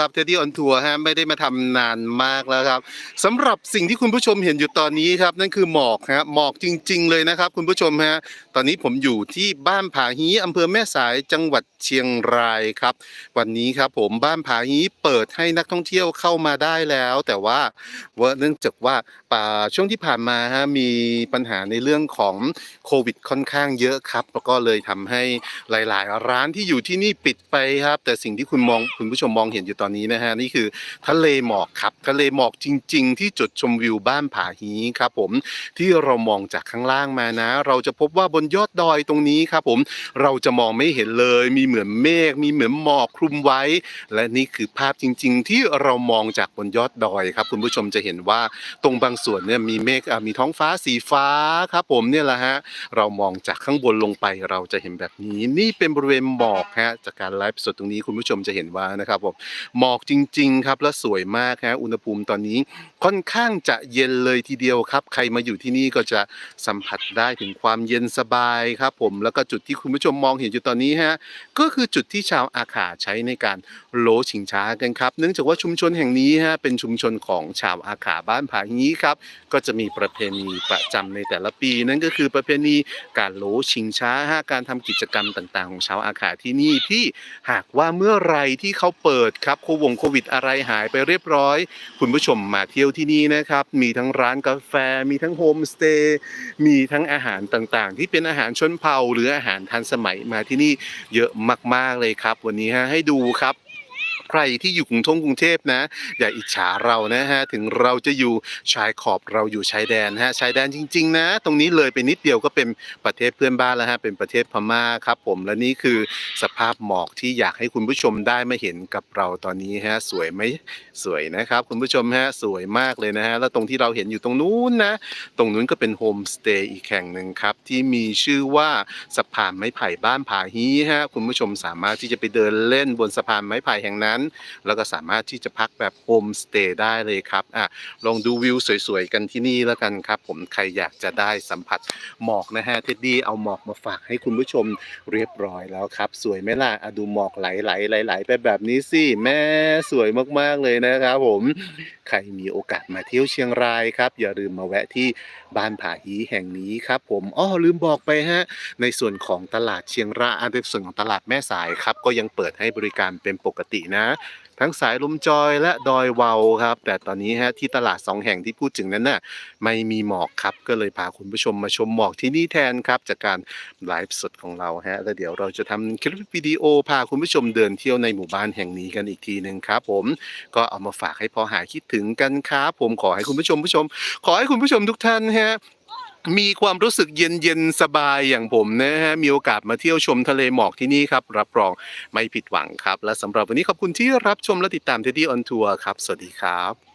ครับเทดดี้ออนทัวร์ฮะไม่ได้มาทำนานมากแล้วครับสำหรับสิ่งที่คุณผู้ชมเห็นอยู่ตอนนี้ครับ นั่นคือหมอกฮะหมอกจริง ๆ เลยนะครับ คุณผู้ชมฮะตอนนี้ผมอยู่ที่บ้านผาฮีอำเภอแม่สายจังหวัดเชียงรายครับ วันนี้ครับผมบ้านผาฮีเปิดให้นักท่องเที่ยวเข้ามาได้แล้ว แต่ว่าว่าเนื่องจากว่าป่าช่วงที่ผ่านมาฮะมีปัญหาในเรื่องของโควิดค่อนข้างเยอะครับแล้วก็เลยทำให้หลาย ๆ ร้านที่อยู่ที่นี่ปิดไปครับ แต่สิ่งที่คุณมองคุณผู้ชมมองเห็นอยู่ตอนนี้นะฮะนี่คือทะเลหมอกครับทะเลหมอกจริง ๆ ที่จุดชมวิวบ้านผาฮีครับผมที่เรามองจากข้างล่างมานะ เราจะพบว่าบนยอดดอยตรงนี้ครับผมเราจะมองไม่เห็นเลยมีเหมือนเมฆมีเหมือนหมอกคลุมไว้ และนี่คือภาพจริง ๆ ที่เรามองจากบนยอดดอยครับ คุณผู้ชมจะเห็นว่าตรงบางส่วนเนี่ยมีเมฆมีท้องฟ้าสีฟ้าครับผมเนี่ยแหละฮะเรามองจากข้างบนลงไปเราจะเห็นแบบนี้ นี่เป็นบริเวณหมอกฮะจากการไลฟ์สดตรงนี้คุณผู้ชมจะเห็นว่านะครับผมหมอกจริง ๆ ครับ และสวยมากฮะอุณหภูมิตอนนี้ค่อนข้างจะเย็นเลยทีเดียวครับ ใครมาอยู่ที่นี่ก็จะสัมผัสได้ถึงความเย็นสบายครับผมแล้วก็จุดที่คุณผู้ชมมองเห็นอยู่ตอนนี้ฮะก็คือจุดที่ชาวอาขาใช้ในการโลชิงช้ากันครับ เนื่องจากว่าชุมชนแห่งนี้ฮะเป็นชุมชนของชาวอาขาบ้านผาฮีครับก็จะมีประเพณีประจำในแต่ละปี นั่นก็คือประเพณีการโลชิงช้าฮะการทำกิจกรรมต่าง ๆ ของชาวอาขาที่นี่ที่หากว่าเมื่อไรที่เขาเปิดครับโควงโควิดอะไรหายไปเรียบร้อย คุณผู้ชมมาเที่ยวที่นี่นะครับ มีทั้งร้านกาแฟ มีทั้งโฮมสเตย์ มีทั้งอาหารต่างๆ ที่เป็นอาหารชนเผ่าหรืออาหารทันสมัยมาที่นี่เยอะมากๆเลยครับ วันนี้ฮะให้ดูครับ ใครที่อยู่กรุงทงกรุงเทพนะ อย่าอิจฉาเรานะฮะถึงเราจะอยู่ชายขอบเราอยู่ชายแดนฮะชายแดนจริง ๆ นะ ตรงนี้เลยไปนิดเดียวก็เป็นประเทศเพื่อนบ้านแล้วฮะเป็นประเทศพม่าครับ ผมและนี่คือสภาพหมอกที่อยากให้คุณผู้ชมได้มาเห็นกับเราตอนนี้ฮะสวยไหมสวยนะครับ คุณผู้ชมฮะสวยมากเลยนะฮะแล้วตรงที่เราเห็นอยู่ตรงนู้นนะ ตรงนู้นก็เป็นโฮมสเตย์อีกแห่งหนึ่งครับที่มีชื่อว่าสะพานไม้ไผ่บ้านผาฮีฮะคุณผู้ชมสามารถที่จะไปเดินเล่นบนสะพานไม้ไผ่แห่งนั้นแล้วก็สามารถที่จะพักแบบโฮมสเตย์ได้เลยครับอะลองดูวิวสวยๆกันที่นี่แล้วกันครับ ผมใครอยากจะได้สัมผัสหมอกนะฮะเท็ดดี้เอาหมอกมาฝากให้คุณผู้ชมเรียบร้อยแล้วครับ สวยไหมล่ะอะดูหมอกไหลๆไหลๆไปแบบนี้สิแม่สวยมากๆเลยนะครับผมใครมีโอกาสมาเที่ยวเชียงรายครับ อย่าลืมมาแวะที่บ้านผาฮีแห่งนี้ครับผมอ้อลืมบอกไปฮะในส่วนของตลาดเชียงรายอ่าในส่วนของตลาดแม่สายครับก็ยังเปิดให้บริการเป็นปกตินะทั้งสายลมจอยและดอยเวาครับ แต่ตอนนี้ฮะที่ตลาดสองแห่งที่พูดถึงนั้นน่ะไม่มีหมอกครับ ก็เลยพาคุณผู้ชมมาชมหมอกที่นี่แทนครับ จากการไลฟ์สดของเราฮะแล้วเดี๋ยวเราจะทำคลิปวิดีโอพาคุณผู้ชมเดินเที่ยวในหมู่บ้านแห่งนี้กันอีกทีหนึ่งครับผมก็เอามาฝากให้พอหายคิดถึงกันครับผมขอให้คุณผู้ชมผู้ชม ขอให้คุณผู้ชมทุกท่านฮะ มีความรู้สึกเย็นเย็นสบายอย่างผมนะฮะมีโอกาสมาเที่ยวชมทะเลหมอกที่นี่ครับ รับรองไม่ผิดหวังครับ และสำหรับวันนี้ขอบคุณที่รับชมและติดตามเทดดี้ออนทัวร์ครับ สวัสดีครับ